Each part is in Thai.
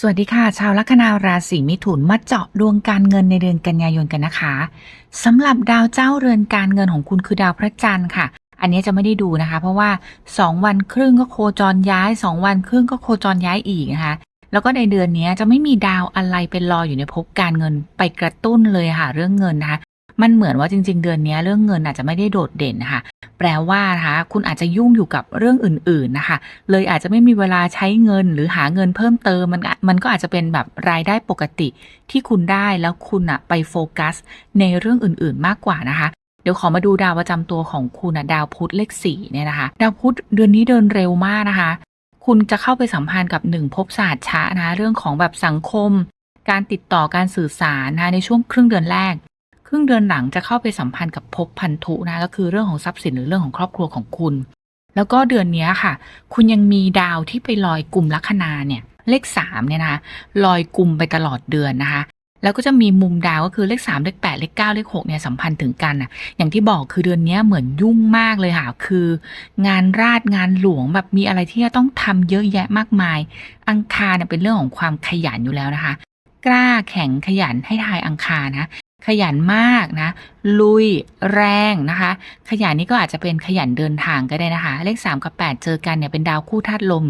สวัสดีค่ะ ชาวลัคนาราศีมิถุนมาเจาะดวงการเงินในเดือนกันยายนกันนะคะสำหรับดาวเจ้าเรือนการเงินของคุณคือดาวพระจันทร์ค่ะ อันนี้จะไม่ได้ดูนะคะ เพราะว่า 2 วันครึ่งก็โคจรย้าย 2 วันครึ่งก็โคจรย้ายอีกนะคะแล้วก็ในเดือนนี้จะไม่มีดาวอะไรเป็นรออยู่ในภพการเงินไปกระตุ้นเลยค่ะ เรื่องเงินนะคะ มันเหมือนว่าจริง ๆ เดือนนี้เรื่องเงินอาจจะไม่ได้โดดเด่นนะคะแปลว่านะคะคุณอาจจะยุ่งอยู่กับเรื่องอื่น ๆนะคะ เลยอาจจะไม่มีเวลาใช้เงินหรือหาเงินเพิ่มเติมมันมันก็อาจจะเป็นแบบรายได้ปกติที่คุณได้แล้วคุณอะไปโฟกัส ในเรื่องอื่น ๆ มากกว่านะคะเดี๋ยวขอมาดูดาวประจำตัวของคุณอะดาวพุธเลขสี่เนี่ยนะคะ ดาวพุธเดือนนี้เดินเร็วมากนะคะ คุณจะเข้าไปสัมพันธ์กับหนึ่งภพศาสตร์ชะนะะเรื่องของแบบสังคม การติดต่อการสื่อสารนะคะในช่วงครึ่งเดือนแรก ครึ่งเดือนหลังจะเข้าไปสัมพันธ์กับภพพันธุนะก็คือเรื่องของทรัพย์สินหรือเรื่องของครอบครัวของคุณ แล้วก็เดือนนี้ค่ะ คุณยังมีดาวที่ไปลอยกลุ่มลัคนาเนี่ย เลขสามเนี่ยนะคะลอยกลุ่มไปตลอดเดือนนะคะ แล้วก็จะมีมุมดาวก็คือเลขสามเลขแปดเลขเก้าเลขหกเนี่ยสัมพันธ์ถึงกันอะอย่างที่บอกคือเดือนนี้เหมือนยุ่งมากเลยค่ะ คือ งานราชงานหลวงแบบมีอะไรที่จะต้องทำเยอะแยะมากมาย อังคารเนี่ยเป็นเรื่องของความขยันอยู่แล้วนะคะ กล้าแข็งขยันให้ทายอังคารนะ ขยันมากนะ ลุยแรงนะคะ ขยันนี่ก็อาจจะเป็นขยันเดินทางก็ได้นะคะ เลข 3 กับ 8 เจอกันเนี่ยเป็นดาวคู่ธาตุลม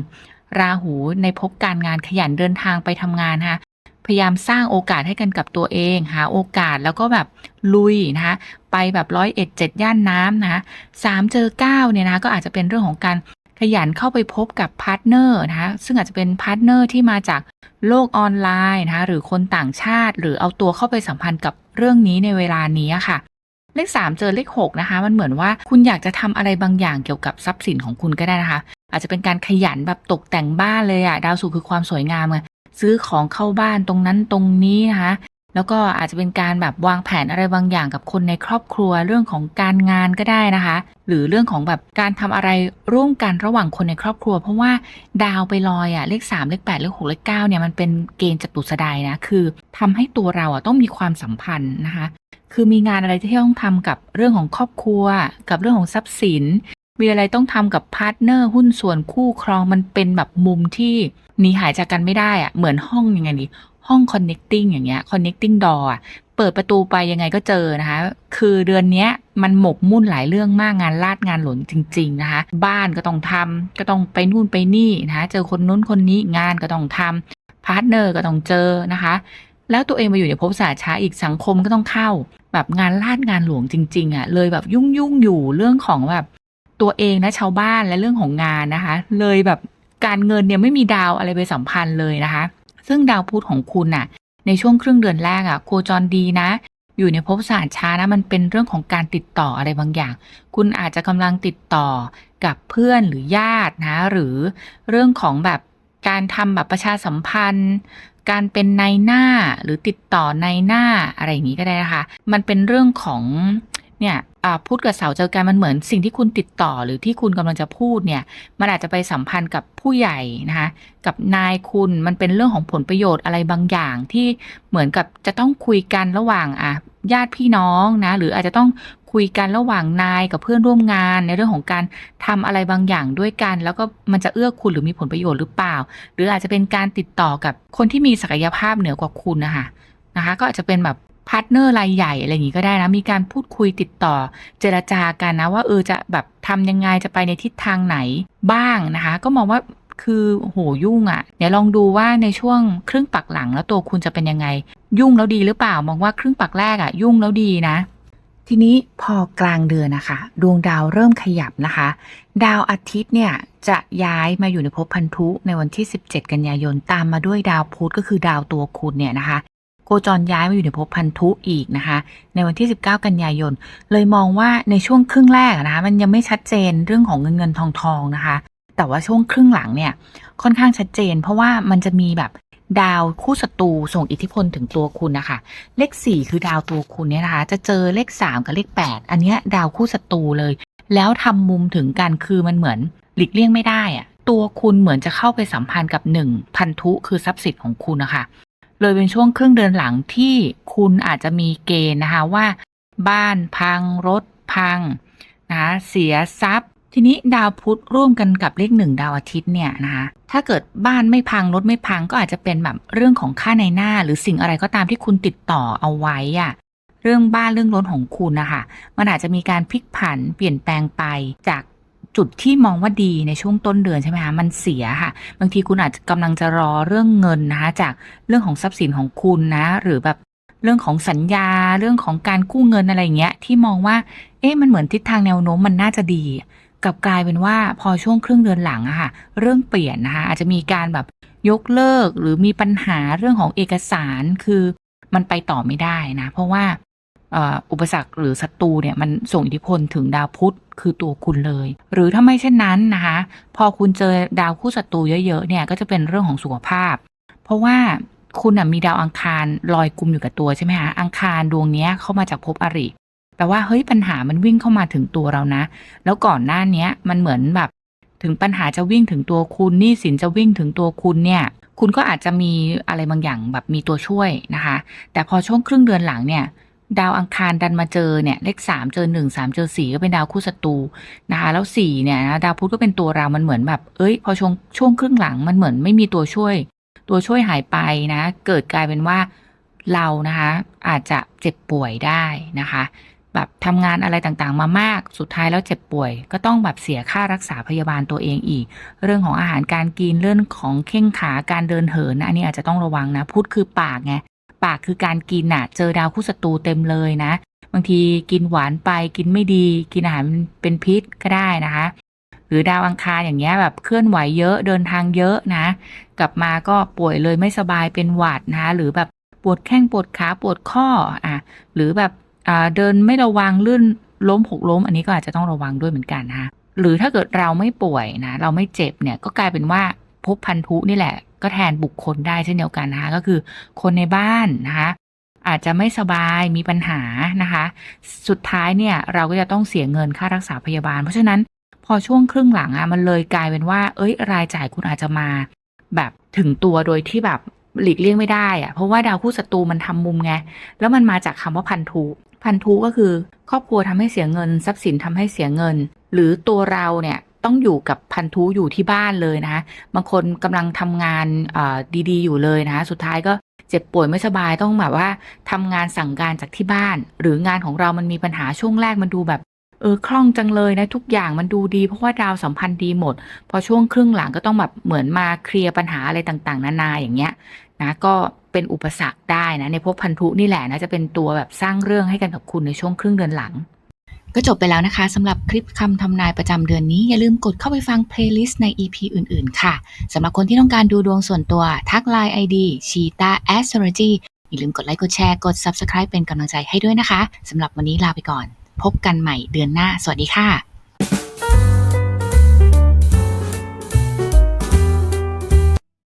ราหูในภพการงานขยันเดินทางไปทำงานนะคะพยายามสร้างโอกาสให้กันกับตัวเอง หาโอกาสแล้วก็แบบลุยนะคะ ไปแบบร้อยเอ็ดเจ็ดย่านน้ำนะสามเจอเก้าเนี่ยนะก็อาจจะเป็นเรื่องของการขยันเข้าไปพบกับพาร์ทเนอร์นะคะซึ่งอาจจะเป็นพาร์ทเนอร์ที่มาจากโลกออนไลน์นะคะหรือคนต่างชาติ หรือเอาตัวเข้าไปสัมพันธ์กับ เรื่องนี้ในเวลานี้ค่ะ เลข 3 เจอเลข6นะคะ มันเหมือนว่าคุณอยากจะทำอะไรบางอย่างเกี่ยวกับทรัพย์สินของคุณก็ได้นะคะ อาจจะเป็นการขยันแบบตกแต่งบ้านเลยอะดาวศุกร์คือความสวยงามไงซื้อของเข้าบ้านตรงนั้นตรงนี้นะคะแล้วก็อาจจะเป็นการแบบวางแผนอะไรบางอย่างกับคนในครอบครัวเรื่องของการงานก็ได้นะคะ หรือเรื่องของแบบการทำอะไรร่วมกันระหว่างคนในครอบครัว เพราะว่าดาวไปลอยอะเลข 3 เลข 8 เลข 6 เลข9เนี่ยมันเป็นเกณฑ์จตุสดายนะคือ ทำให้ตัวเราอะต้องมีความสัมพันธ์นะคะ คือมีงานอะไรที่ต้องทำกับเรื่องของครอบครัว กับเรื่องของทรัพย์สิน มีอะไรต้องทำกับพาร์ทเนอร์หุ้นส่วนคู่ครองมันเป็นแบบมุมที่หนีหายจากกันไม่ได้อะเหมือนห้องยังไงดีห้อง connecting อย่างเงี้ย connecting door อะเปิดประตูไปยังไงก็เจอนะคะ คือเดือนเนี้ยมันหมกมุ่นหลายเรื่องมากงานลาดงานหลนจริง ๆ นะคะ บ้านก็ต้องทำก็ต้องไปนู่นไปนี่นะคะ เจอคนนู้นคนนี้งานก็ต้องทำพาร์ทเนอร์ก็ต้องเจอนะคะ แล้วตัวเองมาอยู่ในภพศาสช้าอีกสังคมก็ต้องเข้า แบบงานลาดงานหลวงจริง ๆอะ่ะเลยแบบยุ่งยุ่งอยู่เรื่องของแบบ ตัวเองนะชาวบ้านและเรื่องของงานนะคะ เลยแบบการเงินเนี่ยไม่มีดาวอะไรไปสัมพันธ์เลยนะคะ ซึ่งดาวพุธของคุณน่ะ ในช่วงครึ่งเดือนแรกอะ่ะโคจรดีนะ อยู่ในภพศาสตร์ช้านะมันเป็นเรื่องของการติดต่ออะไรบางอย่าง คุณอาจจะกำลังติดต่อกับเพื่อนหรือญาตินะ หรือเรื่องของแบบการทำแบบประชาสัมพันธ์ การเป็นในายหน้าหรือติดต่อในายหน้าอะไรอย่างนี้ก็ได้นะคะ มันเป็นเรื่องของ เนี่ยพูดกับเสาเจอกันมันเหมือนสิ่งที่คุณติดต่อหรือที่คุณกำลังจะพูดเนี่ยมันอาจจะไปสัมพันธ์กับผู้ใหญ่นะคะกับนายคุณมันเป็นเรื่องของผลประโยชน์อะไรบางอย่างที่เหมือนกับจะต้องคุยกันระหว่างอะญาติพี่น้องนะหรืออาจจะต้องคุยกันระหว่างนายกับเพื่อนร่วมงาน ในเรื่องของการทำอะไรบางอย่างด้วยกัน แล้วก็มันจะเอื้อคุณหรือมีผลประโยชน์หรือเปล่า หรืออาจจะเป็นการติดต่อกับคนที่มีศักยภาพเหนือกว่าคุณนะคะนะคะก็อาจจะเป็นแบบาร์ทเนอร์รายใหญ่อะไรอย่างนี้ก็ได้นะ มีการพูดคุยติดต่อเจรจากันนะว่าเออจะแบบทำยังไงจะไปในทิศทางไหนบ้างนะคะ ก็มองว่าคือโหยุ่งอะ่ะเดี๋ยวลองดูว่าในช่วงครึ่งปักหลังแล้วตัวคุณจะเป็นยังไง ยุ่งแล้วดีหรือเปล่ามองว่าครึ่งปักแรกอะ่ะ ยุ่งแล้วดีนะ ทีนี้พอกลางเดือนนะคะ ดวงดาวเริ่มขยับนะคะ ดาวอาทิตย์เนี่ยจะย้ายมาอยู่ในภพพันธุในวันที่ 17 กันยายนตามมาด้วยดาวพุธก็คือดาวตัวคุณเนี่ยนะคะ โคจรย้ายมาอยู่ในภพพันธุอีกนะคะ ในวันที่ 19 กันยายน เลยมองว่าในช่วงครึ่งแรกนะคะมันยังไม่ชัดเจนเรื่องของเงินเงินทองทองนะคะ แต่ว่าช่วงครึ่งหลังเนี่ยค่อนข้างชัดเจน เพราะว่ามันจะมีแบบดาวคู่ศัตรูส่งอิทธิพลถึงตัวคุณนะคะ เลขสี่คือดาวตัวคุณเนี่ยนะคะ จะเจอเลขสามกับเลขแปดอันเนี้ยดาวคู่ศัตรูเลย แล้วทำมุมถึงกันคือมันเหมือนหลีกเลี่ยงไม่ได้อะตัวคุณเหมือนจะเข้าไปสัมพันธ์กับหนึ่งพันธุคือทรัพย์สินของคุณนะคะ เลยเป็นช่วงครึ่งเดือนหลังที่คุณอาจจะมีเกณฑ์นะคะว่า บ้านพังรถพังนะคะเสียทรัพย์ ทีนี้ดาวพุธร่วมกันกับเลขหนึ่งดาวอาทิตย์เนี่ยนะคะถ้าเกิดบ้านไม่พังรถไม่พังก็อาจจะเป็นแบบเรื่องของค่าในหน้า หรือสิ่งอะไรก็ตามที่คุณติดต่อเอาไว้อะเรื่องบ้านเรื่องรถของคุณนะคะมันอาจจะมีการพลิกผันเปลี่ยนแปลงไปจาก จุดที่มองว่าดีในช่วงต้นเดือนใช่ไหมคะมันเสียค่ะ บางทีคุณอาจจะกำลังจะรอเรื่องเงินนะคะจากเรื่องของทรัพย์สินของคุณนะ หรือแบบเรื่องของสัญญาเรื่องของการกู้เงินอะไรอย่างเงี้ย ที่มองว่า เอ๊ะมันเหมือนทิศทางแนวโน้มมันน่าจะดีกับกลายเป็นว่าพอช่วงครึ่งเดือนหลังอะค่ะเรื่องเปลี่ยนนะคะอาจจะมีการแบบยกเลิกหรือมีปัญหาเรื่องของเอกสารคือมันไปต่อไม่ได้นะ เพราะว่า อุปสรรคหรือศัตรูเนี่ยมันส่งอิทธิพลถึงดาวพุธคือตัวคุณเลย หรือถ้าไม่เช่นนั้นนะคะ พอคุณเจอดาวคู่ศัตรูเยอะๆเนี่ยก็จะเป็นเรื่องของสุขภาพ เพราะว่าคุณมีดาวอังคารลอยกลุ่มอยู่กับตัวใช่ไหมคะอังคารดวงนี้เข้ามาจากภพอริแปลว่าเฮ้ยปัญหามันวิ่งเข้ามาถึงตัวเรานะ แล้วก่อนหน้าเนี้ยมันเหมือนแบบถึงปัญหาจะวิ่งถึงตัวคุณหนี้สินจะวิ่งถึงตัวคุณเนี่ย คุณก็อาจจะมีอะไรบางอย่างแบบมีตัวช่วยนะคะ แต่พอช่วงครึ่งเดือนหลังเนี่ย ดาวอังคารดันมาเจอเนี่ยเลขสามเจอหนึ่งสามเจอสี่ก็เป็นดาวคู่ศัตรูนะคะแล้วสี่เนี่ยนะดาวพุธก็เป็นตัวเรา มันเหมือนแบบ เอ้ย พอช่วงช่วงครึ่งหลังมันเหมือนไม่มีตัวช่วย ตัวช่วยหายไปนะ เกิดกลายเป็นว่าเรานะคะอาจจะเจ็บป่วยได้นะคะ แบบทำงานอะไรต่างๆ มามากสุดท้ายแล้วเจ็บป่วย ก็ต้องแบบเสียค่ารักษาพยาบาลตัวเองอีก เรื่องของอาหารการกินเรื่องของเข่งขาการเดินเหินนะอันนี้อาจจะต้องระวังนะพูดคือปากไง ปากคือการกินน่ะเจอดาวคู่ศัตรูเต็มเลยนะ บางทีกินหวานไปกินไม่ดี กินอาหารเป็นพิษก็ได้นะคะ หรือดาวอังคารอย่างเงี้ยแบบเคลื่อนไหวเยอะเดินทางเยอะนะ กลับมาก็ป่วยเลยไม่สบายเป็นหวัดนะคะหรือแบบปวดแข้งปวดขาปวดข้ออะหรือแบบเดินไม่ระวังลื่นล้มหกล้ม อันนี้ก็อาจจะต้องระวังด้วยเหมือนกันนะคะหรือถ้าเกิดเราไม่ป่วยนะ เราไม่เจ็บเนี่ยก็กลายเป็นว่าภพพันธุนี่แหละ ก็แทนบุคคลได้เช่นเดียวกันนะคะก็คือคนในบ้านนะคะอาจจะไม่สบายมีปัญหานะคะ สุดท้ายเนี่ยเราก็จะต้องเสียเงินค่ารักษาพยาบาล เพราะฉะนั้นพอช่วงครึ่งหลังอะมันเลยกลายเป็นว่า เอ้ย รายจ่ายคุณอาจจะมา แบบถึงตัวโดยที่แบบหลีกเลี่ยงไม่ได้อะเพราะว่าดาวคู่ศัตรูมันทำมุมไงแล้วมันมาจากคำว่าพันธุพันธุก็คือ ครอบครัวทำให้เสียเงิน ทรัพย์สินทำให้เสียเงิน หรือตัวเราเนี่ย ต้องอยู่กับพันธุอยู่ที่บ้านเลยนะคะบางคนกำลังทำงานดีๆ อยู่เลยนะคะสุดท้ายก็เจ็บป่วยไม่สบายต้องแบบว่าทำงานสั่งการจากที่บ้าน หรืองานของเรามันมีปัญหาช่วงแรกมันดูแบบเออคล่องจังเลยนะทุกอย่างมันดูดีเพราะว่าดาวสัมพันธ์ดีหมด พอช่วงครึ่งหลังก็ต้องแบบเหมือนมาเคลียร์ปัญหาอะไรต่างๆ นานาอย่างเงี้ยนะก็เป็นอุปสรรคได้นะในพวกพันธุนี่แหละนะจะเป็นตัวแบบสร้างเรื่องให้กันกับคุณในช่วงครึ่งเดือนหลัง ก็จบไปแล้วนะคะสำหรับคลิปคำทำนายประจำเดือนนี้ อย่าลืมกดเข้าไปฟังเพลย์ลิสต์ใน EP อื่น ๆ ค่ะสำหรับคนที่ต้องการดูดวงส่วนตัว ทักไลน์ ID Cheetah Astrology อย่าลืมกดไลค์กดแชร์กด Subscribe เป็นกำลังใจให้ด้วยนะคะสำหรับวันนี้ลาไปก่อน พบกันใหม่เดือนหน้า สวัสดีค่ะ